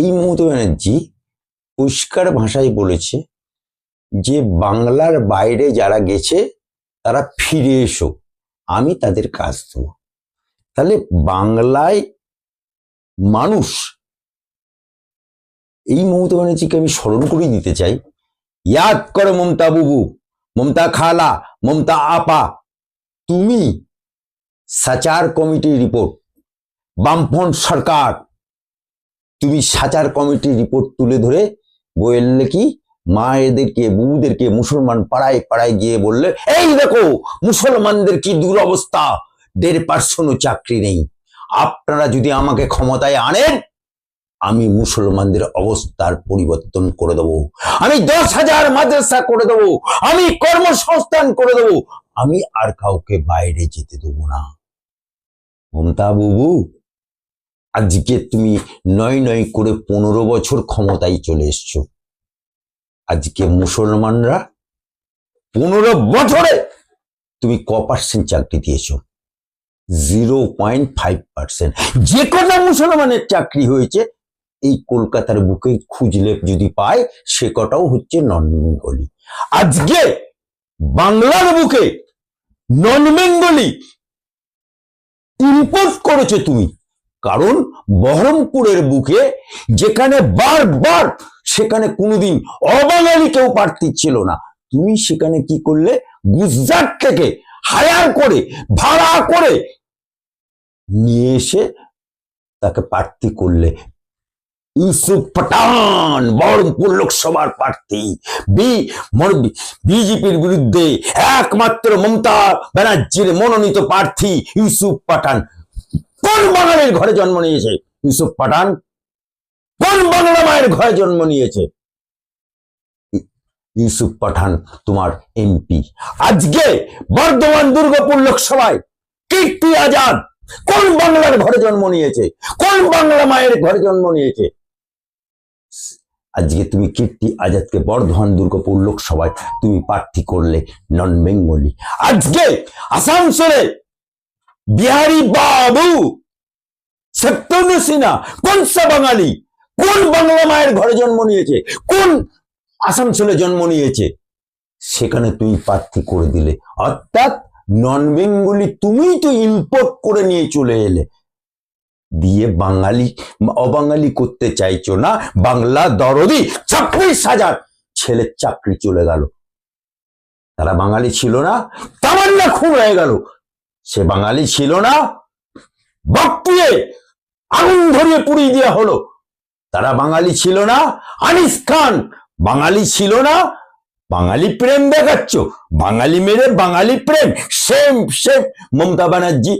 এই মমতা ব্যানার্জি পরিষ্কার ভাষায় বলেছে যে বাংলার বাইরে যারা গেছে, তারা ফিরে এসো, আমি তাদের কাজ দেবো। তাহলে বাংলায় মানুষ এই মমতা ব্যানার্জিকে আমি স্মরণ করে দিতে চাই। ইয়াদ করো মমতা বুবু, মমতা খালা, মমতা আপা, তুমি সাচার কমিটির রিপোর্ট বামফ্রন্ট সরকার। তুমি সাচার কমিটির রিপোর্ট তুলে ধরে বললে কি মায়েদেরকে বুবুদেরকে মুসলমান পাড়ায় পাড়ায় গিয়ে বললে, এই দেখো, মুসলমানদের কি দুরবস্থা, দেড় পার্সেন্টও চাকরি নেই। আপনারা যদি আমাকে ক্ষমতায় আনেন, আমি মুসলমানদের অবস্থার পরিবর্তন করে দেবো। আমি দশ হাজার মাদ্রাসা করে দেবো, আমি কর্মসংস্থান করে দেবো। আমি আর কাউকে বাইরে যেতে দেবো না। মমতা বুবু আজকে তুমি নয় নয় করে পনেরো বছর ক্ষমতায় চলে এসছো। আজকে মুসলমানরা পনেরো বছরে তুমি ক পার্সেন্ট চাকরি দিয়েছ? জিরো পয়েন্ট ফাইভ পার্সেন্ট যে কটা মুসলমানের চাকরি হয়েছে, এই কলকাতার বুকে খুঁজলে যদি পায় সে কটাও হচ্ছে নন বেঙ্গলি আজকে বাংলার বুকে নন বেঙ্গলি ইম্পোর্ট করেছ তুমি। কারণ বহরমপুরের বুকে যেখানে বারবার, সেখানে কোনোদিন অবাঙালি কেউ প্রার্থী ছিল না। তুমি সেখানে কি করলে? গুজরাট থেকে হায়ার করে, ভাড়া করে নিয়ে এসে তাকে প্রার্থী করলে। ইউসুফ পাঠান, বহরমপুর লোকসভার প্রার্থী। বিজেপির বিরুদ্ধে একমাত্র মমতা ব্যানার্জির মনোনীত প্রার্থী ইউসুফ পাঠান। কোন বাঙালির ঘরে জন্ম নিয়েছে? ইউসুফ পাঠান। কোন বাংলা মায়ের ঘরে জন্ম নিয়েছে? ইউসুফ পাঠান তোমার এমপি আজকে বর্ধমান দুর্গাপুর লোকসভায় কীর্তি আজাদ কোন বাংলার ঘরে জন্ম নিয়েছে? কোন বাংলা মায়ের ঘরে জন্ম নিয়েছে? আজকে তুমি কীর্তি আজাদকে বর্ধমান দুর্গাপুর লোকসভায় তুমি প্রার্থী করলে নন বেঙ্গলি। আজকে আসানসোলে বিহারি বাবু সত্যেন্দ্র সিনহা কোন বাঙালি? কোন বাংলা মায়ের ঘরে জন্ম নিয়েছে? কোন আসানসোলে জন্ম নিয়েছে? সেখানে তুই প্রার্থী করে দিলে। অর্থাৎ নন বেঙ্গলি তুমিই তো ইম্পোর্ট করে নিয়ে চলে এলে। দিয়ে বাঙালি, অবাঙালি করতে চাইছো না? বাংলা দরদি, ছাব্বিশ হাজার ছেলের চাকরি চলে গেল। তারা বাঙালি ছিল না? তামান্না খুন হয়ে গেল। সে বাঙালি ছিল না? বাপ্পিয়ে আগুন ধরিয়ে পুড়িয়ে দেওয়া হলো। তারা বাঙালি ছিল না, আনিস খান বাঙালি ছিল না, বাঙালি প্রেম দেখাচ্ছ, বাঙালি মেরে বাঙালি প্রেম, সেম সেম মমতা ব্যানার্জি